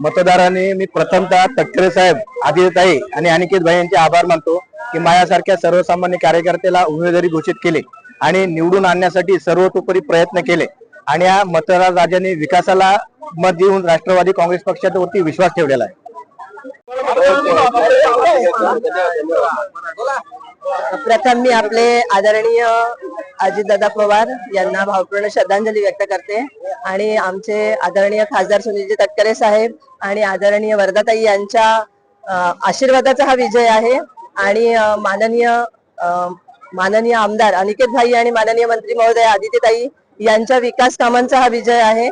मतदारांनी मी प्रथमतः तटकरे साहेब आदित्यताई आणि अनिकेत भाई यांचे आभार मानतो की माझ्यासारख्या सर्वसामान्य कार्यकर्त्याला उमेदवारी घोषित केले आणि निवडून आणण्यासाठी सर्वतोपरी प्रयत्न केले. आणि या मतदार राजांनी विकासाला मत देऊन राष्ट्रवादी काँग्रेस पक्षावरती विश्वास ठेवलेला आहे. प्रथम मी आपले आदरणीय अजितदादा पवार यांना भावपूर्ण श्रद्धांजली व्यक्त करते. आणि आमचे आदरणीय खासदार सुनीलजी तटकरे साहेब आणि आदरणीय वर्धाताई यांच्या आशीर्वादाचा हा विजय आहे. आणि माननीय माननीय आमदार अनिकेत भाई आणि माननीय मंत्री महोदय आदित्यताई यांच्या विकास कामांचा हा विजय आहे.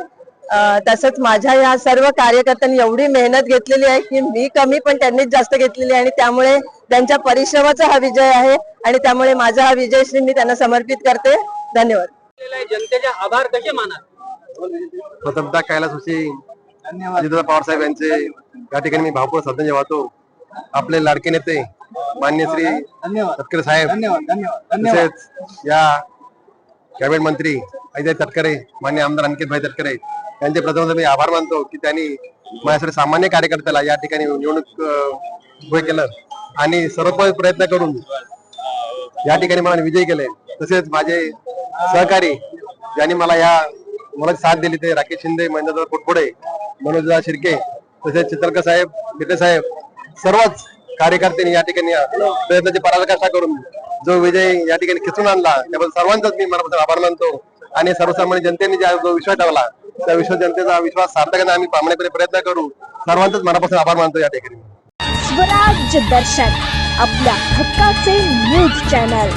तसंच माझ्या या सर्व कार्यकर्त्यांनी एवढी मेहनत घेतलेली आहे की मी कमी पण त्यांनीच जास्त घेतलेली आहे आणि त्यामुळे त्यांच्या परिश्रमाचा हा विजय आहे आणि त्यामुळे माझा हा विजय श्री मी त्यांना समर्पित करते. धन्यवाद. जनतेचे आभार कसे मानाल प्रथमतः अजितदादा पवार साहेब यांचे या ठिकाणी मी भावपूर्ण श्रद्धांजली वाहतो. आपले लाडके नेते मान्य श्री तटकरे साहेब तसेच या कॅबिनेट मंत्री अजय तटकरे मान्य आमदार अंकित भाई तटकरे यांचे प्रथम मी आभार मानतो की त्यांनी माझ्यासाठी सामान्य कार्यकर्त्याला या ठिकाणी निवडणूक उभे केलं. आणि सर्वोपरी प्रयत्न करून या ठिकाणी मला विजयी केले. तसेच माझे सहकारी ज्यांनी मला या मला साथ दिली ते राकेश शिंदे महेंद्रदा पोटपुडे मनोजदा शिर्के तसेच चित्रकर साहेब बिटे साहेब सर्वच कार्यकर्त्यांनी या ठिकाणी प्रयत्नाची पराकाष्ठा करून जो विजय या ठिकाणी खिचून आणला त्याबद्दल सर्वांचाच मी मनापासून आभार मानतो. आणि सर्वसामान्य जनतेने ज्या जो विश्वास ठेवला त्या विश्वास जनतेचा विश्वास सार्थ आम्ही प्रामाणिकपणे प्रयत्न करू. सर्वांचाच मनापासून आभार मानतो या ठिकाणी. स्वराज्य दर्शन आपल्या हक्काचे न्यूज चॅनल